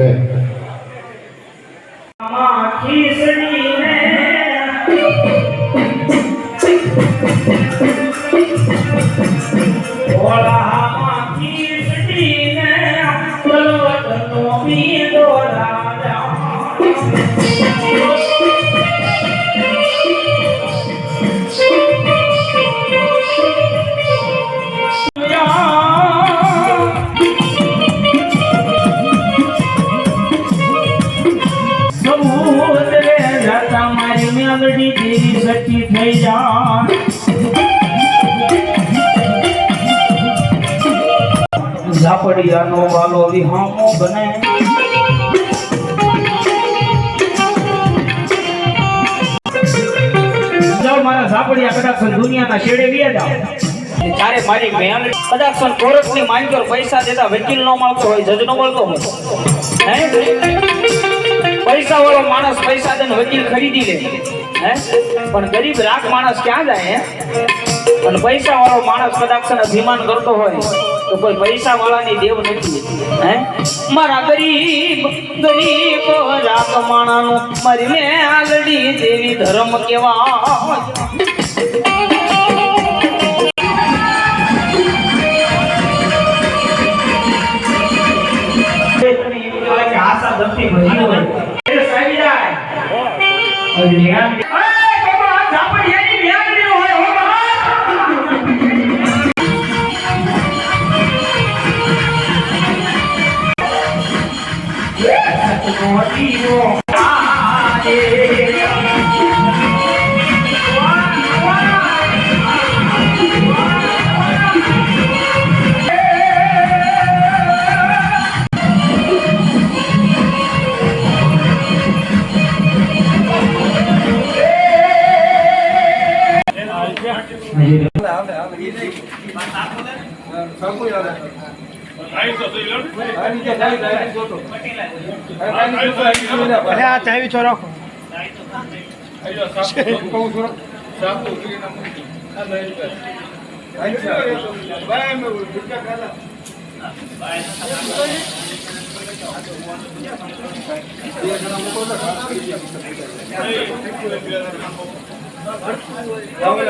કે મારા ઝાપડિયા કદાચ દુનિયાના છેડે વિયા જાવ ત્યારે મારી મેલ કદાચ કોર્ટની માંગ્યો પૈસા દેતા વકીલ નો મળતો હોય, જજ નો મળતો હોય. પૈસા વાળો માણસ પૈસા દઈને વકીલ ખરીદી લે. હે? પણ ગરીબ રાખ માણસ ક્યાં જાય અને પૈસા વાળો માણસ કદાચ અભિમાન કરતો હોય. તો કોઈ પૈસા વાળાની દેવ નથી. હે? મારા ગરીબ ગરીબ રાખ માણાનું મારી મેં આલડી દેવી ધર્મ કેવા અરે આ ચાવી છો રાખો એ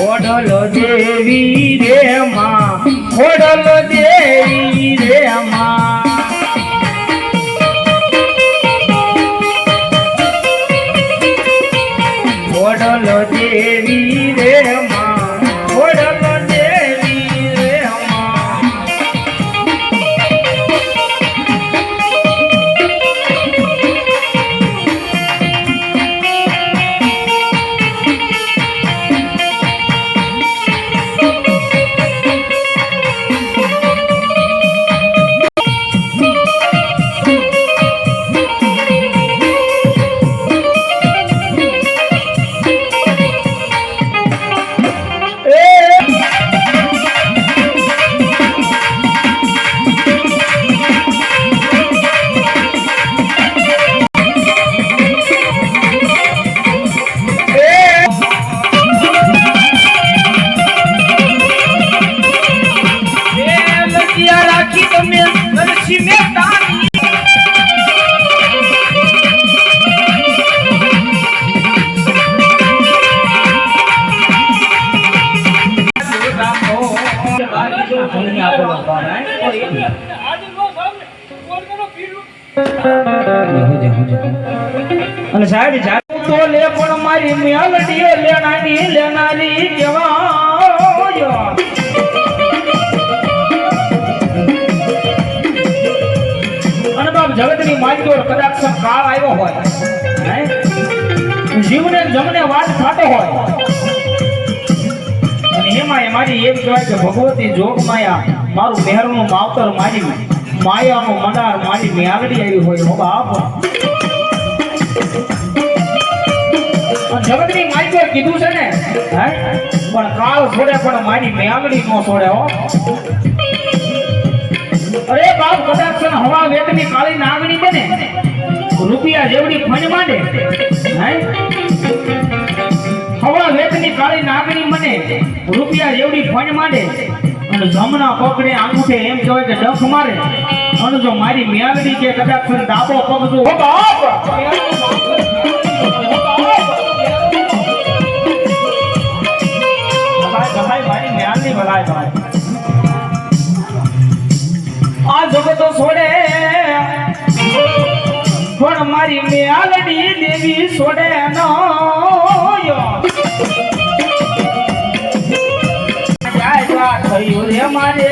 ઓડલો દેવી રે માં ઓડલો દેવી રે માં. જગતની માલિકો કદાચ કાળ આવ્યો હોય જીવને જમને વાત થતો હોય. અને એમાં મારી એમ કહેવાય કે ભગવતી જોગ માયા, મારું મહેરનું માવતર મારી માયાનું મદાર મારી મેળડી આવી હોય, હો બાપ. જગતની માલિકો કીધું છે ને, હે? પણ કાળ છોડે પણ મારી મેળડી નો છોડે, હો. અરે બાપ, કદાચ હવા વેતની કાળી નાગણી બને. રૂપિયા જેવડી ફણ માંડે. હવા વેતની કાળી નાગણી બને રૂપિયા જેવડી ફણ માંડે. અને જમણા પગને આંગૂઠે એમ કહેવાય કે ડખ મારે. અને જો મારી મેલડી કે કદાચ ડાબો પગ જો બાપ! પણ મારી મેલડી દેવી છોડે નો થયું રે મારે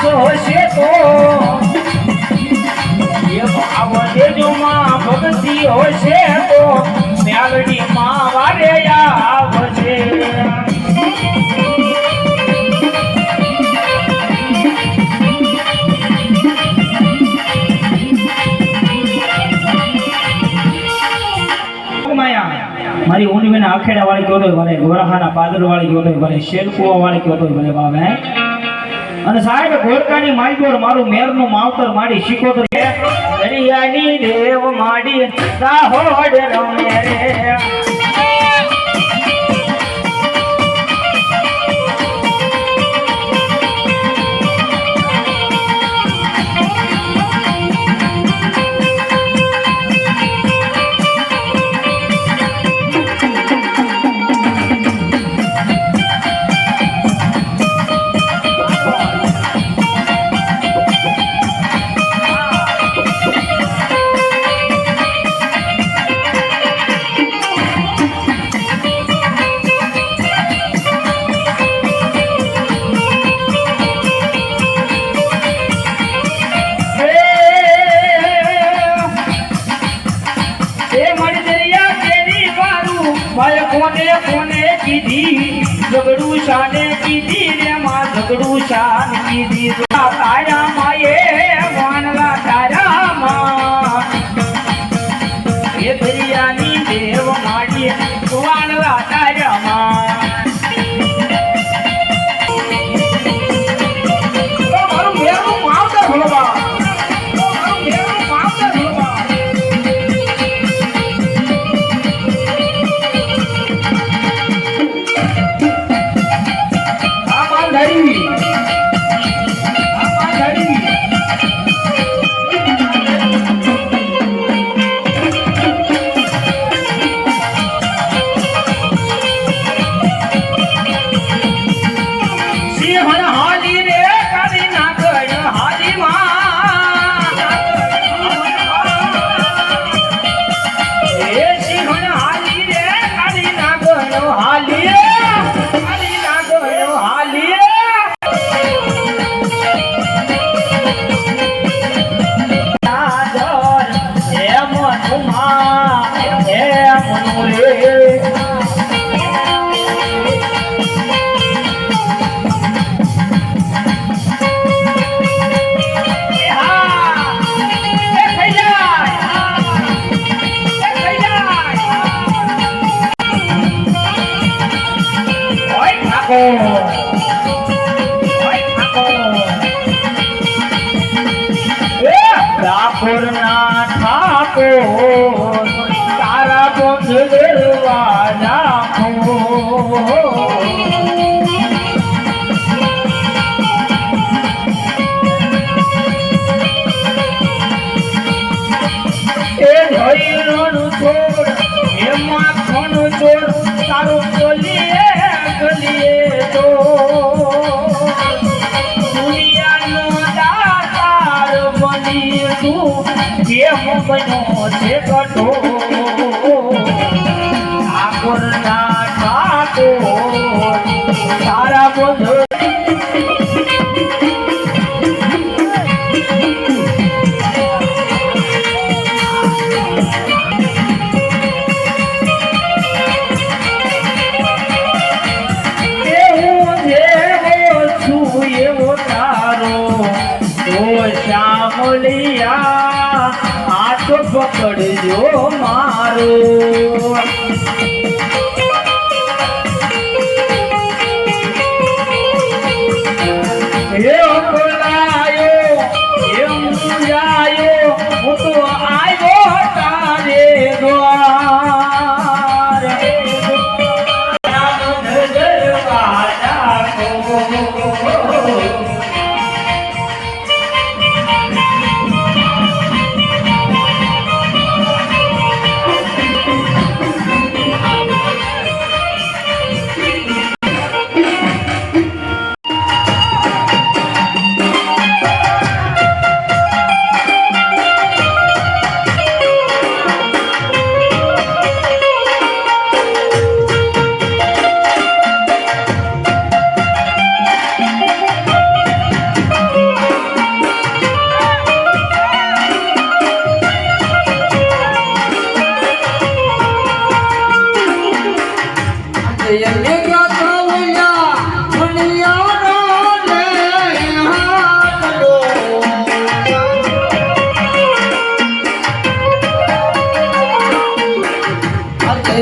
પાછો હશે તો આવજેજુમાં ભક્તિ હશે તો મેલડીમાં વારે આવજે મારી ઊંડવીના આખેડા વાળી કહેતો ભલે ગોરાહાના પાદર વાળી કહેતો ભલે શેલકુવા વાળી કહેતો ભલે બાબા અને સાહેબ ગોરકાની માલગોર મારું મેરનું માવતર માડી શીખોતર દરિયાની દેવ માડી સાહોડ રમે રે એ દરિયાની દેવ માડી સુવાણ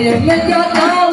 也没有那